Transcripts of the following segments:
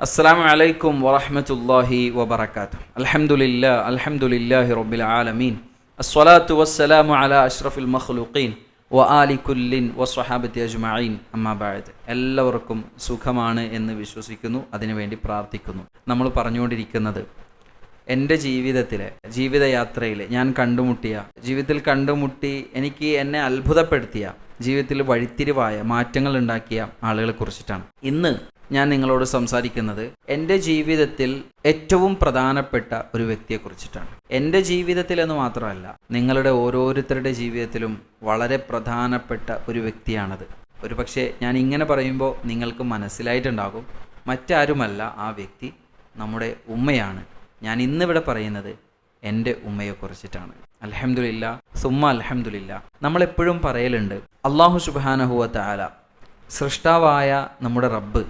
അസ്സാം വലൈക്കും വറഹമത്തല്ലാഹി വബർക്കാത്തു അലഹമുല്ല അലഹമുല്ലാഹി റബ്ബിൽ ആലമീൻ. അസ്വലാത്തു വസ്സലാമു അല അഷ്റഫുൽ മഖ്ലുഖീൻ വ ആലിക്കുല്ലിൻ വസ്വഹാബത്തി അജ്മീൻ അമ്മാബായത് എല്ലാവർക്കും സുഖമാണ് എന്ന് വിശ്വസിക്കുന്നു അതിനുവേണ്ടി പ്രാർത്ഥിക്കുന്നു. നമ്മൾ പറഞ്ഞുകൊണ്ടിരിക്കുന്നത് എന്റെ ജീവിതത്തിലെ ജീവിതയാത്രയിൽ ഞാൻ കണ്ടുമുട്ടിയ ജീവിതത്തിൽ കണ്ടുമുട്ടി എനിക്ക് എന്നെ അത്ഭുതപ്പെടുത്തിയ ജീവിതത്തിൽ വഴിത്തിരിവായ മാറ്റങ്ങൾ ഉണ്ടാക്കിയ ആളുകളെ കുറിച്ചിട്ടാണ്. ഇന്ന് ഞാൻ നിങ്ങളോട് സംസാരിക്കുന്നത് എന്റെ ജീവിതത്തിൽ ഏറ്റവും പ്രധാനപ്പെട്ട ഒരു വ്യക്തിയെക്കുറിച്ചിട്ടാണ് എന്റെ ജീവിതത്തിൽ എന്ന് മാത്രമല്ല നിങ്ങളുടെ ഓരോരുത്തരുടെ ജീവിതത്തിലും വളരെ പ്രധാനപ്പെട്ട ഒരു വ്യക്തിയാണത്. ഒരു പക്ഷേ ഞാൻ ഇങ്ങനെ പറയുമ്പോൾ നിങ്ങൾക്ക് മനസ്സിലായിട്ടുണ്ടാകും മറ്റാരുമല്ല ആ വ്യക്തി നമ്മുടെ ഉമ്മയാണ്. ഞാൻ ഇന്നിവിടെ പറയുന്നത് എന്റെ ഉമ്മയെക്കുറിച്ചിട്ടാണ് അലഹമുല്ല സുമ്മ അലഹമുല്ല നമ്മളെപ്പോഴും പറയലുണ്ട് അള്ളാഹു സുബാനഹുവ താല സൃഷ്ടാവായ നമ്മുടെ റബ്ബ്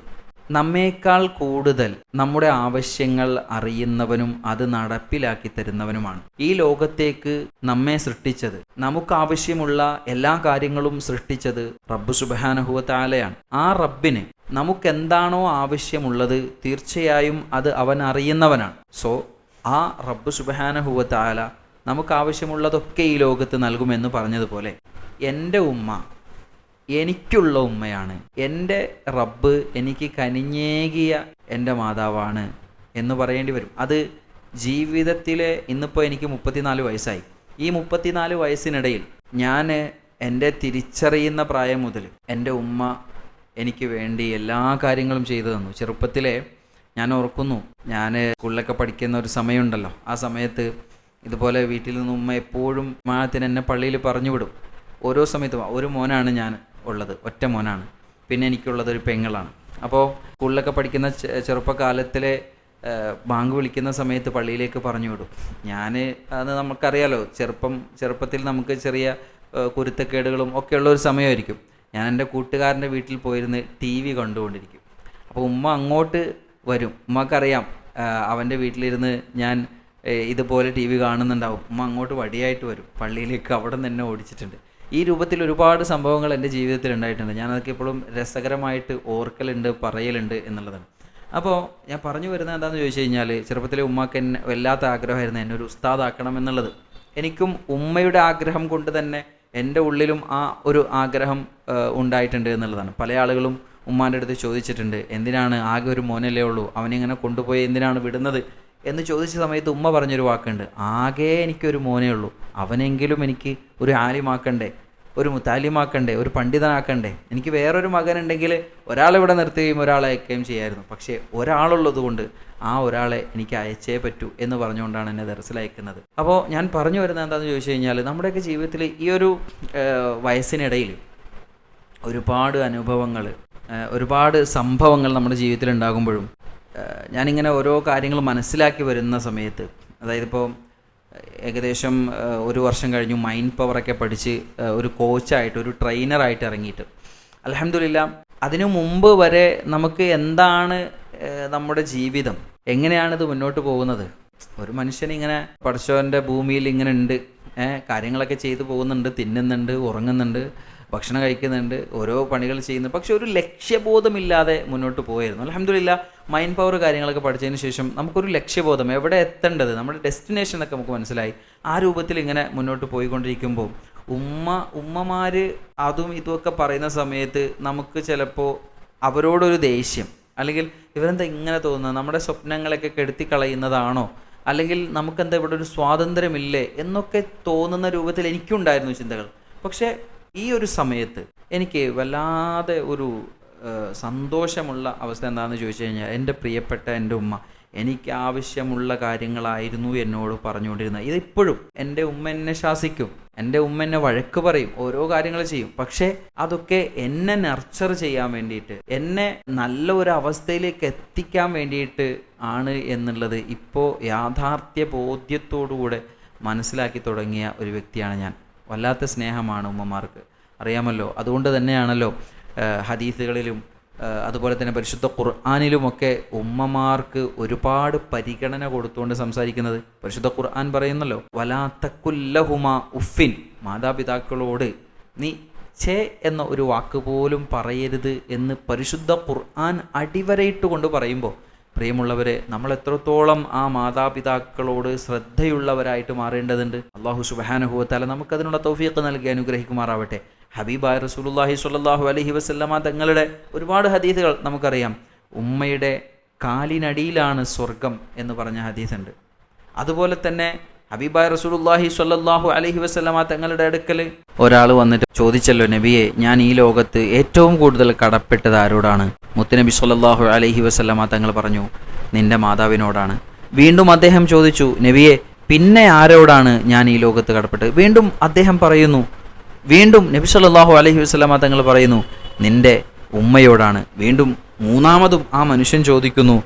നമ്മേക്കാൾ കൂടുതൽ നമ്മുടെ ആവശ്യങ്ങൾ അറിയുന്നവനും അത് നടപ്പിലാക്കി തരുന്നവനുമാണ്. ഈ ലോകത്തേക്ക് നമ്മെ സൃഷ്ടിച്ചത് നമുക്ക് ആവശ്യമുള്ള എല്ലാ കാര്യങ്ങളും സൃഷ്ടിച്ചത് റബ്ബ് സുബാനഹുവ താലയാണ് ആ റബ്ബിന് നമുക്ക് എന്താണോ ആവശ്യമുള്ളത് തീർച്ചയായും അത് അവൻ അറിയുന്നവനാണ്. സോ ആ റബ്ബ് സുബാനഹുവ നമുക്ക് ആവശ്യമുള്ളതൊക്കെ ഈ ലോകത്ത് നൽകുമെന്ന് പറഞ്ഞതുപോലെ എന്റെ ഉമ്മ എനിക്കുള്ള ഉമ്മയാണ്. എന്റെ റബ്ബ് എനിക്ക് കനിഞ്ഞേകിയ എന്റെ മാതാവാണ് എന്ന് പറയേണ്ടി വരും. അത് ജീവിതത്തിലെ ഇന്നിപ്പോൾ എനിക്ക് മുപ്പത്തിനാല് വയസ്സായി. ഈ മുപ്പത്തിനാല് വയസ്സിനിടയിൽ ഞാൻ എന്റെ തിരിച്ചറിയുന്ന പ്രായം മുതൽ എന്റെ ഉമ്മ എനിക്ക് വേണ്ടി എല്ലാ കാര്യങ്ങളും ചെയ്തു തന്നു. ചെറുപ്പത്തിലെ ഞാൻ ഓർക്കുന്നു ഞാൻ സ്കൂളിലൊക്കെ പഠിക്കുന്ന ഒരു സമയമുണ്ടല്ലോ. ആ സമയത്ത് ഇതുപോലെ വീട്ടിൽ നിന്ന് ഉമ്മ എപ്പോഴും മാത്തിന് എന്നെ പള്ളിയിൽ പറഞ്ഞു വിടും. ഓരോ സമയത്തും ഒരു മോനാണ് ഞാൻ ഉള്ളത് ഒറ്റ മോനാണ്. പിന്നെ എനിക്കുള്ളത് ഒരു പെങ്ങളാണ്. അപ്പോൾ സ്കൂളിലൊക്കെ പഠിക്കുന്ന ചെറുപ്പകാലത്തിലെ ബാങ്ക് വിളിക്കുന്ന സമയത്ത് പള്ളിയിലേക്ക് പറഞ്ഞു വിടും. ഞാൻ അത് നമുക്കറിയാലോ ചെറുപ്പം ചെറുപ്പത്തിൽ നമുക്ക് ചെറിയ കുരുത്തക്കേടുകളും ഒക്കെ ഉള്ള ഒരു സമയമായിരിക്കും. ഞാൻ എന്റെ കൂട്ടുകാരന്റെ വീട്ടിൽ പോയിരുന്ന് ടി വി കണ്ടുകൊണ്ടിരിക്കും. അപ്പോൾ ഉമ്മ അങ്ങോട്ട് വരും. ഉമ്മക്കറിയാം അവന്റെ വീട്ടിലിരുന്ന് ഞാൻ ഇതുപോലെ ടി വി കാണുന്നുണ്ടാവും. ഉമ്മ അങ്ങോട്ട് വടിയായിട്ട് വരും. പള്ളിയിലേക്ക് അവിടെ നിന്ന് തന്നെ ഓടിച്ചിട്ടുണ്ട്. ഈ രൂപത്തിൽ ഒരുപാട് സംഭവങ്ങൾ എന്റെ ജീവിതത്തിൽ ഉണ്ടായിട്ടുണ്ട്. ഞാനതൊക്കെ ഇപ്പോഴും രസകരമായിട്ട് ഓർക്കലുണ്ട് പറയലുണ്ട് എന്നുള്ളതാണ്. അപ്പോൾ ഞാൻ പറഞ്ഞു വരുന്നത് എന്താണെന്ന് ചോദിച്ചു കഴിഞ്ഞാൽ ചെറുപ്പത്തിലെ ഉമ്മക്ക് എന്നെ വല്ലാത്ത ആഗ്രഹമായിരുന്നു എന്നെ ഒരു ഉസ്താദാക്കണം എന്നുള്ളത്. എനിക്കും ഉമ്മയുടെ ആഗ്രഹം കൊണ്ട് തന്നെ എന്റെ ഉള്ളിലും ആ ഒരു ആഗ്രഹം ഉണ്ടായിട്ടുണ്ട് എന്നുള്ളതാണ്. പല ആളുകളും ഉമ്മാന്റെ അടുത്ത് ചോദിച്ചിട്ടുണ്ട് എന്തിനാണ് ആകെ ഒരു മോനല്ലേ ഉള്ളൂ? അവനിങ്ങനെ കൊണ്ടുപോയി എന്തിനാണ് വിടുന്നത്? എന്ന് ചോദിച്ച സമയത്ത് ഉമ്മ പറഞ്ഞൊരു വാക്കുണ്ട്. ആകെ എനിക്കൊരു മോനേ ഉള്ളൂ. അവനെങ്കിലും എനിക്ക് ഒരു ആലിമാക്കണ്ടേ ഒരു മുത്താലിമാക്കണ്ടേ ഒരു പണ്ഡിതനാക്കണ്ടേ. എനിക്ക് വേറൊരു മകനുണ്ടെങ്കിൽ ഒരാളിവിടെ നിർത്തുകയും ഒരാളെ അയക്കുകയും ചെയ്യായിരുന്നു. പക്ഷേ ഒരാളുള്ളത് കൊണ്ട് ആ ഒരാളെ എനിക്ക് അയച്ചേ പറ്റൂ എന്ന് പറഞ്ഞുകൊണ്ടാണ് എന്നെ ദർസിലയക്കുന്നത്. അപ്പോൾ ഞാൻ പറഞ്ഞു വരുന്നത് എന്താണെന്ന് ചോദിച്ചു കഴിഞ്ഞാൽ നമ്മുടെയൊക്കെ ജീവിതത്തിൽ ഈ ഒരു വയസ്സിനിടയിൽ ഒരുപാട് അനുഭവങ്ങൾ ഒരുപാട് സംഭവങ്ങൾ നമ്മുടെ ജീവിതത്തിൽ ഉണ്ടാകുമ്പോഴും ഞാനിങ്ങനെ ഓരോ കാര്യങ്ങൾ മനസ്സിലാക്കി വരുന്ന സമയത്ത് അതായത് ഇപ്പോൾ ഏകദേശം ഒരു വർഷം കഴിഞ്ഞു മൈൻഡ് പവറൊക്കെ പഠിച്ച് ഒരു കോച്ചായിട്ട് ഒരു ട്രെയിനറായിട്ട് ഇറങ്ങിയിട്ട്. അലഹമില്ല അതിനു മുമ്പ് വരെ നമുക്ക് എന്താണ് നമ്മുടെ ജീവിതം? എങ്ങനെയാണിത് മുന്നോട്ട് പോകുന്നത്? ഒരു മനുഷ്യൻ ഇങ്ങനെ പടച്ചവന്റെ ഭൂമിയിൽ ഇങ്ങനെ ഉണ്ട് കാര്യങ്ങളൊക്കെ ചെയ്തു പോകുന്നുണ്ട് തിന്നുന്നുണ്ട് ഉറങ്ങുന്നുണ്ട് ഭക്ഷണം കഴിക്കുന്നുണ്ട് ഓരോ പണികൾ ചെയ്യുന്നു. പക്ഷെ ഒരു ലക്ഷ്യബോധമില്ലാതെ മുന്നോട്ട് പോയായിരുന്നു അലഹമില്ല മൈൻഡ് പവർ കാര്യങ്ങളൊക്കെ പഠിച്ചതിന് ശേഷം നമുക്കൊരു ലക്ഷ്യബോധം എവിടെ എത്തേണ്ടത് നമ്മുടെ ഡെസ്റ്റിനേഷൻ ഒക്കെ നമുക്ക് മനസ്സിലായി. ആ രൂപത്തിൽ ഇങ്ങനെ മുന്നോട്ട് പോയിക്കൊണ്ടിരിക്കുമ്പോൾ ഉമ്മ ഉമ്മമാർ അതും ഇതുമൊക്കെ പറയുന്ന സമയത്ത് നമുക്ക് ചിലപ്പോൾ അവരോടൊരു ദേഷ്യം. അല്ലെങ്കിൽ ഇവരെന്താ ഇങ്ങനെ തോന്നുന്നത്? നമ്മുടെ സ്വപ്നങ്ങളൊക്കെ കെടുത്തി കളയുന്നതാണോ അല്ലെങ്കിൽ നമുക്കെന്താ ഇവിടെ ഒരു സ്വാതന്ത്ര്യമില്ലേ എന്നൊക്കെ തോന്നുന്ന രൂപത്തിൽ എനിക്കുണ്ടായിരുന്നു ചിന്തകൾ. പക്ഷേ ഈ ഒരു സമയത്ത് എനിക്ക് വല്ലാതെ ഒരു സന്തോഷമുള്ള അവസ്ഥ എന്താണെന്ന് ചോദിച്ചു കഴിഞ്ഞാൽ എന്റെ പ്രിയപ്പെട്ട എന്റെ ഉമ്മ എനിക്ക് ആവശ്യമുള്ള കാര്യങ്ങളായിരുന്നു എന്നോട് പറഞ്ഞുകൊണ്ടിരുന്നത്. ഇതിപ്പോഴും എന്റെ ഉമ്മ എന്നെ ശാസിക്കും. എന്റെ ഉമ്മ എന്നെ വഴക്ക് പറയും ഓരോ കാര്യങ്ങൾ ചെയ്യും. പക്ഷേ അതൊക്കെ എന്നെ നർച്ചർ ചെയ്യാൻ വേണ്ടിയിട്ട് എന്നെ നല്ല ഒരു അവസ്ഥയിലേക്ക് എത്തിക്കാൻ വേണ്ടിയിട്ട് ആണ് എന്നുള്ളത് ഇപ്പോൾ യാഥാർത്ഥ്യ ബോധ്യത്തോടുകൂടെ മനസ്സിലാക്കി തുടങ്ങിയ ഒരു വ്യക്തിയാണ് ഞാൻ. വല്ലാത്ത സ്നേഹമാണ് ഉമ്മമാർക്ക്. അറിയാമല്ലോ അതുകൊണ്ട് തന്നെയാണല്ലോ ഹദീസുകളിലും അതുപോലെ തന്നെ പരിശുദ്ധ ഖുർആാനിലുമൊക്കെ ഉമ്മമാർക്ക് ഒരുപാട് പരിഗണന കൊടുത്തുകൊണ്ട് സംസാരിക്കുന്നത്. പരിശുദ്ധ ഖുർആൻ പറയുന്നല്ലോ വലാത്തക്കുല്ലഹുമ ഉഫിൻ മാതാപിതാക്കളോട് നീ ഛേ എന്ന ഒരു വാക്ക് പോലും പറയരുത് എന്ന് പരിശുദ്ധ ഖുർആൻ അടിവരയിട്ട് കൊണ്ട് പറയുമ്പോൾ പ്രിയമുള്ളവരെ നമ്മൾ എത്രത്തോളം ആ മാതാപിതാക്കളോട് ശ്രദ്ധയുള്ളവരായിട്ട് മാറേണ്ടതുണ്ട്? അള്ളാഹു സുബാനുഹുവത്താല നമുക്കതിനുള്ള തൗഫീഖ് നൽകി അനുഗ്രഹിക്കുമാറാവട്ടെ. ഹബീബായ റസൂലുല്ലാഹി സ്വല്ലാഹു അലഹി വസല്ലമ തങ്ങളുടെ ഒരുപാട് ഹദീസുകൾ നമുക്കറിയാം. ഉമ്മയുടെ കാലിനടിയിലാണ് സ്വർഗം എന്ന് പറഞ്ഞ ഹദീസുണ്ട്. അതുപോലെ തന്നെ ഹബീബായ റസൂലുല്ലാഹി സ്വല്ലാഹു അലഹി വസല്ലമ തങ്ങളുടെ അടുക്കൽ ഒരാൾ വന്നിട്ട് ചോദിച്ചല്ലോ നബിയെ ഞാൻ ഈ ലോകത്ത് ഏറ്റവും കൂടുതൽ കടപ്പെട്ടത് ആരോടാണ്? മുത്തുനബി സല്ലാഹു അലഹി വസല്ലമ തങ്ങൾ പറഞ്ഞു നിന്റെ മാതാവിനോടാണ്. വീണ്ടും അദ്ദേഹം ചോദിച്ചു നബിയെ പിന്നെ ആരോടാണ് ഞാൻ ഈ ലോകത്ത് കടപ്പെട്ട് വീണ്ടും അദ്ദേഹം പറയുന്നു വീണ്ടും നബി സല്ലല്ലാഹു അലഹി വസല്ലമ തങ്ങൾ പറയുന്നു നിന്റെ ഉമ്മയോടാണ്. വീണ്ടും മൂന്നാമതും ആ മനുഷ്യൻ ചോദിക്കുന്നു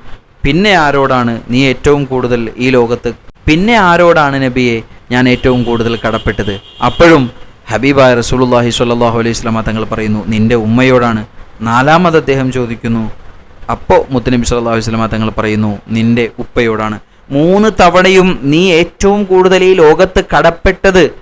പിന്നെ ആരോടാണ് നീ ഏറ്റവും കൂടുതൽ ഈ ലോകത്ത് പിന്നെ ആരോടാണ് നബിയെ ഞാൻ ഏറ്റവും കൂടുതൽ കടപ്പെട്ടത്? അപ്പോഴും ഹബീബായ റസൂലുള്ളാഹി സ്വല്ലാഹു അലൈഹി വസല്ലമ തങ്ങൾ പറയുന്നു നിന്റെ ഉമ്മയോടാണ്. നാലാമത് അദ്ദേഹം ചോദിക്കുന്നു അപ്പോൾ മുത്തനബി സല്ലാഹു അലൈഹി തങ്ങൾ പറയുന്നു നിന്റെ ഉപ്പയോടാണ്. മൂന്ന് തവണയും നീ ഏറ്റവും കൂടുതൽ ഈ ലോകത്ത് കടപ്പെട്ടത്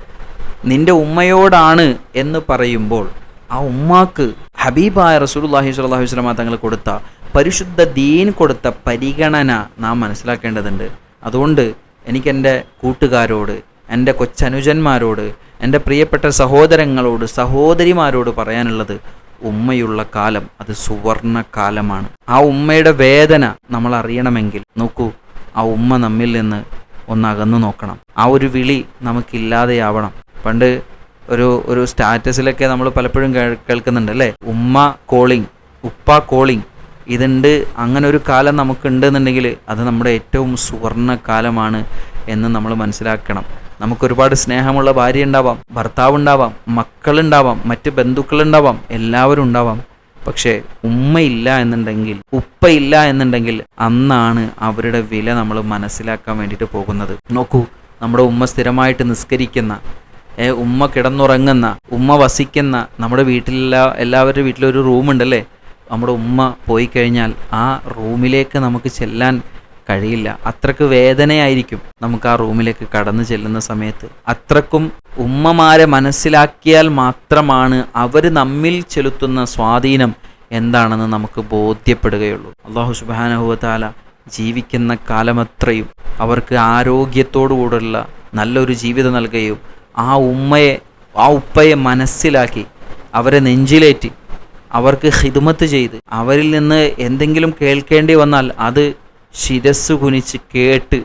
നിന്റെ ഉമ്മയോടാണ് എന്ന് പറയുമ്പോൾ ആ ഉമ്മാക്ക് ഹബീബായ റസൂലുള്ളാഹി സാഹു വസ്ലമ തങ്ങൾ കൊടുത്ത പരിശുദ്ധ ദീൻ കൊടുത്ത പരിഗണന നാം മനസ്സിലാക്കേണ്ടതുണ്ട്. അതുകൊണ്ട് എനിക്കെന്റെ കൂട്ടുകാരോട് എന്റെ കൊച്ചനുജന്മാരോട് എന്റെ പ്രിയപ്പെട്ട സഹോദരങ്ങളോട് സഹോദരിമാരോട് പറയാനുള്ളത് ഉമ്മയുള്ള കാലം അത് സുവർണ കാലമാണ് ആ ഉമ്മയുടെ വേദന നമ്മൾ അറിയണമെങ്കിൽ നോക്കൂ ആ ഉമ്മ നമ്മിൽ നിന്ന് ഒന്ന് അകന്നു നോക്കണം. ആ ഒരു വിളി നമുക്കില്ലാതെയാവണം. പണ്ട് ഒരു ഒരു സ്റ്റാറ്റസിലൊക്കെ നമ്മൾ പലപ്പോഴും കേൾ- കേൾക്കുന്നുണ്ട് അല്ലേ? ഉമ്മ കോളിംഗ് ഉപ്പ കോളിംഗ് ഇതുണ്ട് അങ്ങനെ ഒരു കാലം നമുക്കുണ്ടെന്നുണ്ടെങ്കിൽ അത് നമ്മുടെ ഏറ്റവും സുവർണ കാലമാണ് എന്ന് നമ്മൾ മനസ്സിലാക്കണം. നമുക്കൊരുപാട് സ്നേഹമുള്ള ഭാര്യ ഉണ്ടാവാം ഭർത്താവ് ഉണ്ടാവാം മക്കളുണ്ടാവാം മറ്റ് ബന്ധുക്കളുണ്ടാവാം എല്ലാവരും ഉണ്ടാവാം. പക്ഷേ ഉമ്മയില്ല എന്നുണ്ടെങ്കിൽ ഉപ്പയില്ല എന്നുണ്ടെങ്കിൽ അന്നാണ് അവരുടെ വില നമ്മൾ മനസ്സിലാക്കാൻ വേണ്ടിയിട്ട് പോകുന്നത്. നോക്കൂ നമ്മുടെ ഉമ്മ സ്ഥിരമായിട്ട് നിസ്കരിക്കുന്ന ഏ, ഉമ്മ കിടന്നുറങ്ങുന്ന ഉമ്മ വസിക്കുന്ന നമ്മുടെ വീട്ടിലെല്ലാ എല്ലാവരുടെ വീട്ടിലൊരു റൂമുണ്ടല്ലേ? നമ്മുടെ ഉമ്മ പോയി കഴിഞ്ഞാൽ ആ റൂമിലേക്ക് നമുക്ക് ചെല്ലാൻ കഴിയില്ല. അത്രയ്ക്ക് വേദനയായിരിക്കും നമുക്ക് ആ റൂമിലേക്ക് കടന്നു ചെല്ലുന്ന സമയത്ത്. അത്രക്കും ഉമ്മമാരെ മനസ്സിലാക്കിയാൽ മാത്രമാണ് അവർ നമ്മിൽ ചെലുത്തുന്ന സ്വാധീനം എന്താണെന്ന് നമുക്ക് ബോധ്യപ്പെടുകയുള്ളൂ. അള്ളാഹു സുബാനഹുവത്താല ജീവിക്കുന്ന കാലമത്രയും അവർക്ക് ആരോഗ്യത്തോടുകൂടുള്ള നല്ലൊരു ജീവിതം നൽകുകയും ആ ഉമ്മയെ ആ ഉപ്പയെ മനസ്സിലാക്കി അവരെ നെഞ്ചിലേറ്റി അവർക്ക് ഹിദുമത്ത് ചെയ്ത് അവരിൽ നിന്ന് എന്തെങ്കിലും കേൾക്കേണ്ടി വന്നാൽ അത് ശിരസ് കുനിച്ച് കേട്ട്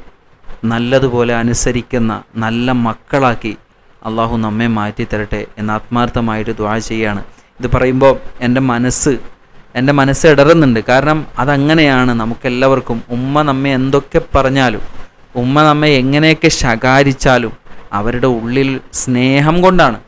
നല്ലതുപോലെ അനുസരിക്കുന്ന നല്ല മക്കളാക്കി അള്ളാഹു നമ്മെ മാറ്റി തരട്ടെ എന്ന് ആത്മാർത്ഥമായിട്ട് ദ്വാ ചെയ്യാണ്. ഇത് പറയുമ്പോൾ എന്റെ മനസ്സ് എന്റെ മനസ്സ് ഇടറുന്നുണ്ട്. കാരണം അതങ്ങനെയാണ് നമുക്കെല്ലാവർക്കും. ഉമ്മ നമ്മെ എന്തൊക്കെ പറഞ്ഞാലും ഉമ്മ നമ്മെ എങ്ങനെയൊക്കെ ശകാരിച്ചാലും അവരുടെ ഉള്ളിൽ സ്നേഹം കൊണ്ടാണ്.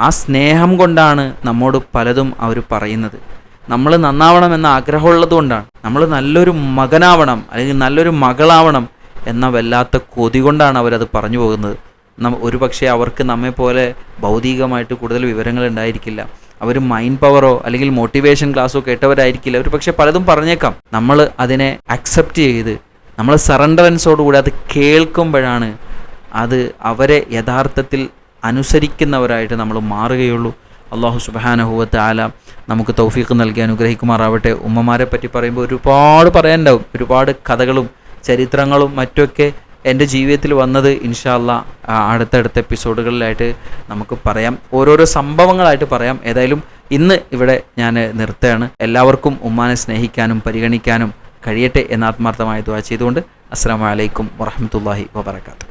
ആ സ്നേഹം കൊണ്ടാണ് നമ്മോട് പലതും അവർ പറയുന്നത്. നമ്മൾ നന്നാവണം എന്ന ആഗ്രഹമുള്ളത് കൊണ്ടാണ്. നമ്മൾ നല്ലൊരു മകനാവണം അല്ലെങ്കിൽ നല്ലൊരു മകളാവണം എന്ന വല്ലാത്ത കൊതി കൊണ്ടാണ് അവരത് പറഞ്ഞു പോകുന്നത്. നമ്മ ഒരു പക്ഷേ അവർക്ക് നമ്മെ പോലെ ഭൗതികമായിട്ട് കൂടുതൽ വിവരങ്ങൾ ഉണ്ടായിരിക്കില്ല. അവർ മൈൻഡ് പവറോ അല്ലെങ്കിൽ മോട്ടിവേഷൻ ക്ലാസ്സോ കേട്ടവരായിരിക്കില്ല. ഒരു പക്ഷേ പലതും പറഞ്ഞേക്കാം. നമ്മൾ അതിനെ അക്സെപ്റ്റ് ചെയ്ത് നമ്മൾ സറണ്ടറൻസോടുകൂടി അത് കേൾക്കുമ്പോഴാണ് അത് അവരെ യഥാർത്ഥത്തിൽ അനുസരിക്കുന്നവരായിട്ട് നമ്മൾ മാറുകയുള്ളൂ. അള്ളാഹു സുബാനഹുവത്ത് ആല നമുക്ക് തൗഫീഖ് നൽകി അനുഗ്രഹിക്കുമാറാവട്ടെ. ഉമ്മമാരെ പറ്റി പറയുമ്പോൾ ഒരുപാട് പറയാനുണ്ടാവും. ഒരുപാട് കഥകളും ചരിത്രങ്ങളും മറ്റൊക്കെ എന്റെ ജീവിതത്തിൽ വന്നത് ഇൻഷാല്ല അടുത്തടുത്ത എപ്പിസോഡുകളിലായിട്ട് നമുക്ക് പറയാം. ഓരോരോ സംഭവങ്ങളായിട്ട് പറയാം. ഏതായാലും ഇന്ന് ഇവിടെ ഞാൻ നിർത്തുകയാണ്. എല്ലാവർക്കും ഉമ്മാനെ സ്നേഹിക്കാനും പരിഗണിക്കാനും കഴിയട്ടെ എന്ന് ആത്മാർത്ഥമായി ദുവാ ചെയ്തുകൊണ്ട്. അസ്സാം വലൈക്കും വറഹമത്തല്ലാഹി വാബർക്കാത്തു